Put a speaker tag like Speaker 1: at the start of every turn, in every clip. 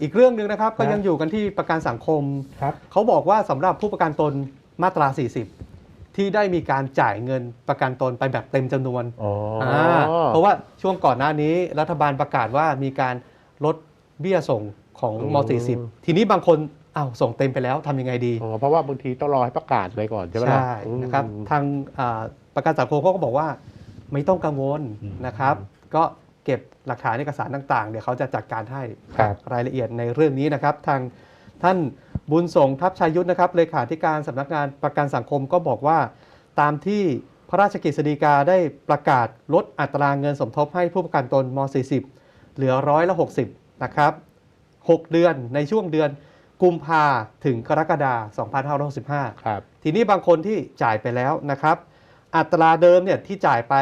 Speaker 1: อีกเรื่องหนึ่งนะครับก็
Speaker 2: ครับ
Speaker 1: ยังอยู่กันที่ประกันสังคม
Speaker 2: ครับ
Speaker 1: เขาบอกว่าสำหรับผู้ประกันตนมาตรา 40 ที่ได้มีการจ่ายเงินประกันตนไปแบบเต็มจำนวน
Speaker 2: อ๋ออา
Speaker 1: เพราะว่าช่วงก่อนหน้านี้รัฐบาลประกาศว่ามีการลดเบี้ยส่งของม .40 ทีนี้บางคนอ้าวส่งเต็มไปแล้วทำยังไงดี
Speaker 2: อ๋อเพราะว่าบางทีต้องรอให้ประกาศไปก่อนใช่ไหมล่ะ
Speaker 1: ใช่นะครับ
Speaker 2: อืม
Speaker 1: ทางอ่าประกันสังคมเขาก็บอกว่าไม่ต้องกังวล
Speaker 2: อืม
Speaker 1: นะครับ ก็ เก็บหลักฐานเอกสารต่างๆ เดี๋ยวเขาจะจัดการให้
Speaker 2: ครับ
Speaker 1: รายละเอียดในเรื่องนี้นะครับ ทางท่านบุญส่งทัพชัยยุทธนะครับเลขาธิการสำนักงานประกันสังคมก็บอกว่า ตามที่พระราชกฤษฎีกาได้ประกาศลดอัตราเงินสมทบให้ผู้ประกันตนม .40 เหลือร้อยละ60นะครับ6 เดือนในช่วงเดือนกุมภาถึงกรกฎาคม2565
Speaker 2: ครับ
Speaker 1: ทีนี้บางคนที่จ่ายไปแล้วนะครับ อัตราเดิมเนี่ยที่จ่ายไป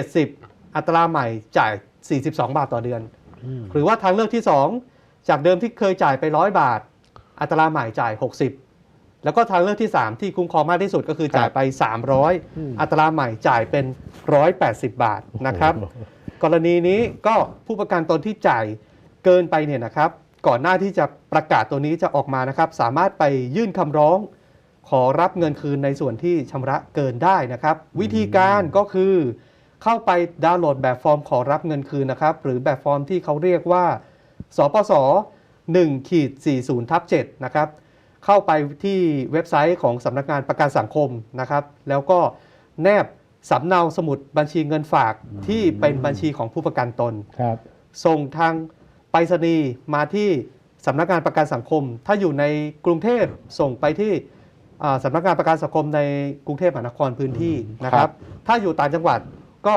Speaker 1: 70 อัตราใหม่จ่าย 42 บาทต่อเดือน
Speaker 2: อืม
Speaker 1: หรือว่าทางเลือกที่ 2 จากเดิมที่เคยจ่ายไป 100 บาท อัตราใหม่จ่าย 60 แล้วก็ทางเลือกที่ 3 ที่คุ้มครองมากที่สุดก็คือจ่ายไป 300 อัตราใหม่จ่ายเป็น 180 บาทนะครับ กรณีนี้ก็ผู้ประกันตนที่จ่ายเกินไปเนี่ยนะครับ ก่อนหน้าที่จะประกาศตัวนี้จะออกมานะครับ สามารถไปยื่นคำร้อง ขอรับเงินคืนในส่วนที่ชำระเกินได้นะครับ วิธีการก็คือ เข้าไปดาวน์โหลดแบบฟอร์มขอรับเงินคืนนะครับ หรือแบบฟอร์มที่เขาเรียกว่า สปส1ขีด40ทับ7นะครับ เข้าไปที่เว็บไซต์ของสำนักงานประกันสังคมนะครับ แล้วก็แนบสำเนาสมุดบัญชีเงินฝากที่เป็นบัญชีของผู้ประกันตน
Speaker 2: ครับ
Speaker 1: ส่งทางไปรษณีย์มาที่สำนักงานประกันสังคม ถ้าอยู่ในกรุงเทพส่งไปที่อ่าสำนักงานประกันสังคมในกรุงเทพมหานครพื้นที่นะค
Speaker 2: ครั
Speaker 1: รับ
Speaker 2: บ
Speaker 1: ถ้าอยู่ต่างจังหวัด ก็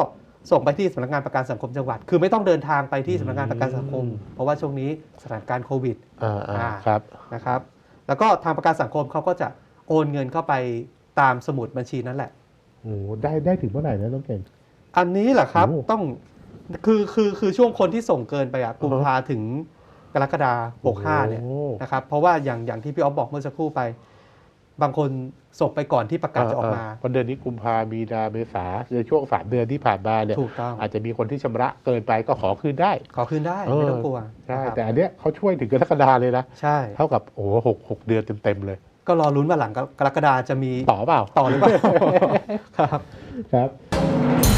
Speaker 1: ส่งไปที่สำนักงานประกันสังคมจังหวัด คือไม่ต้องเดินทางไปที่สำนักงานประกันสังคม เพราะว่าช่วงนี้สถานการณ์โควิด
Speaker 2: อ่าอ่า
Speaker 1: อ่า
Speaker 2: ครับ
Speaker 1: นะครับ แล้วก็ทางประกันสังคมเขาก็จะโอนเงินเข้าไปตามสมุดบัญชีนั่นแหละ
Speaker 2: โอ้ได้ได้ถึงเมื่อไหร่นะต้องเก่ง
Speaker 1: อันนี้แหละครับ
Speaker 2: โอ้
Speaker 1: ต้องคือคือคือช่วงคนที่ส่งเกินไปอะกุม
Speaker 2: อือฮะ
Speaker 1: ภาถึงกรกฎาคม65เนี่ย
Speaker 2: โอ้
Speaker 1: นะครับเพราะว่าอย่างอย่างที่พี่ออฟบอกเมื่อสักครู่ไป บางคนส่งไปก่อนที่ประกาศจะออกมา
Speaker 2: เพราะเดือนนี้กุมภามีนาเมษาในช่วงสามเดือนที่ผ่านมาเนี่ย
Speaker 1: ถูกต้อง
Speaker 2: อาจจะมีคนที่ชำระเกินไปก็ขอคืนได้
Speaker 1: ขอคืนได้
Speaker 2: เออ
Speaker 1: ไม่ต้องกลัว
Speaker 2: ใช่
Speaker 1: นะครับ
Speaker 2: แต่อันเนี้ยเขาช่วยถึงกรกฎาเลยนะ
Speaker 1: ใช่
Speaker 2: เท่ากับโอ้โหหกหกเดือนเต็มๆเลย
Speaker 1: ก็รอลุ้นว่าหลังกรกฎาจะมี
Speaker 2: ต่อเปล่า
Speaker 1: ต่อหรือเปล่าครับ
Speaker 2: ครับ